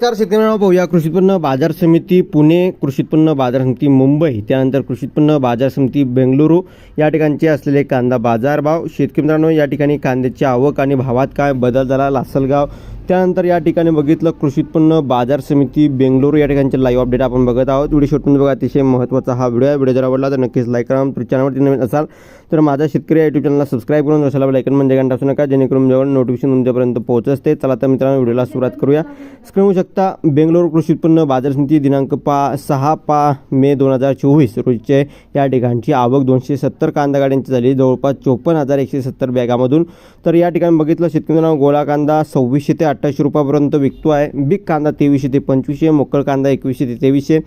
नमस्कार शेतकऱ्यांना पाहूया कृषी उत्पन्न बाजार समिती पुणे कृषी उत्पन्न बाजार समिती मुंबई त्यानंतर कृषी उत्पन्न बाजार समिती बेंगलुरू या ठिकाणचे असलेले कांदा बाजारभाव. शेतकरी मित्रांनो या ठिकाणी कांद्याची आवक आणि भावात काय बदल झाला? लासलगाव त्यानंतर या ठिकाणी बघितलं कृषी उत्पन्न बाजार समिती बेंगलोर या ठिकाणचे लाईव्ह अपडेट आपण बघत आहोत. व्हिडिओ शेवटून बघा अतिशय महत्त्वाचा हा व्हिडिओ आहे. व्हिडिओ जर आवडला तर नक्कीच लाईक करा. तुम्ही चॅनलवरती नवीन असाल तर माझा शेतकरी या यूट्यूब चॅनलला सबस्क्राईब करून असायला लाईकन म्हणजे घंटा असू नका जेणेकरून जवळ नोटिफिकेशन तुमच्यापर्यंत पोहोचते चला तर मित्रांनो व्हिडिओला सुरुवात करूया. स्क्रीन होऊ शकता बेंगलोर कृषी उत्पन्न बाजार समिती दिनांक पा सहा पा मे दोन हजार चोवीस रोजीचे या ठिकाणची आवक दोनशे सत्तर कांदा गाड्यांची झाली. जवळपास चोपन्न हजार एकशे सत्तर बॅगामधून. तर या ठिकाणी बघितलं शेतकऱ्यांना गोळा कांदा सव्वीसशे ते अठ्ठावीसशे रुपयापर्यंत विकतो आहे. बिग कांदा तेवीसशे ते पंचवीसशे मोकळ कांदा एकवीसशे ते तेवीसशे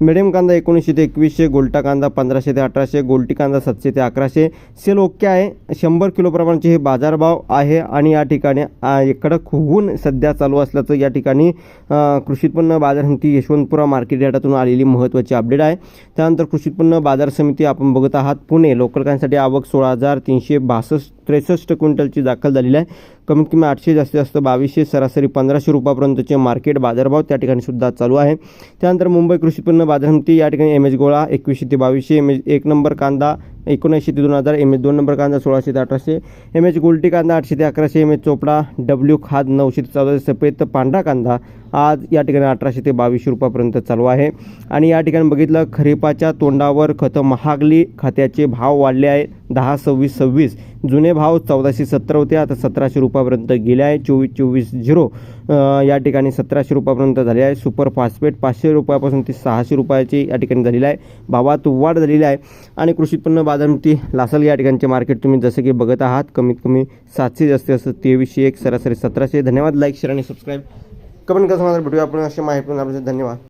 मिडियम कांदा एकोणीसशे ते एकवीसशे गोल्टा कांदा पंधराशे ते अठराशे गोल्टी कांदा सातशे ते अकराशे. सेल ओके आहे. शंभर किलो प्रमाणचे हे बाजारभाव आहे आणि या ठिकाणी कडक होऊन सध्या चालू असल्याचं या ठिकाणी कृषी उत्पन्न बाजार समिती यशवंतपुरा मार्केट यार्डातून आलेली महत्त्वाची अपडेट आहे. त्यानंतर कृषी उत्पन्न बाजार समिती आपण बघत आहात. पुणे लोकल कांद्यासाठी आवक सोळा हजार तीनशे बासष्ट त्रेसष्ट क्विंटलची दाखल झालेली आहे. कमीत कमी आठशे जास्तीत जास्त बावीसशे सरासरी पंधराशे रुपयापर्यंतचे मार्केट बाजारभाव त्या ठिकाणी सुद्धा चालू आहे. त्यानंतर मुंबई कृषी उत्पन्न बाजार समिती या ठिकाणी एम एच गोळा एकवीसशे ते बावीसशे एम एच एक नंबर कांदा एकोणऐंशी ते दोन हजार एम एच दोन नंबर कांदा सोळाशे ते अठराशे एम एच गुलटी कांदा आठशे ते अकराशे एम एच चोपडा डब्ल्यू खाद नऊशे ते चौदाशे सफेद पांढरा कांदा आज या ठिकाणी अठराशे ते बावीसशे रुपयापर्यंत चालू आहे. आणि या ठिकाणी बघितलं खरीपाच्या तोंडावर खतं महागली खात्याचे भाव वाढले आहे दहा सव्वीस सव्वीस जुने भाव चौदाशे सत्तर होते आता सतराशे रुपयापर्यंत गेले आहे. चोवीस चोवीस झिरो. या ठिकाणी सतराशे रुपयापर्यंत झाले आहे. सुपर फॉस्फेट पाचशे रुपयापासून ते सहाशे रुपयाची या ठिकाणी झालेली आहे. भावात वाढ झालेली आहे. आणि कृषी उत्पन्न बाजारमिती लासल या ठिकाणचे मार्केट तुम्ही जसं की बघत आहात कमीत कमी सातशे जास्ती असं तेवीसशे एक सरासरी सतराशे. धन्यवाद. लाईक शेअर आणि सबस्क्राईब कमेंट कसं समाधान भेटूया आपण अशी माहिती धन्यवाद.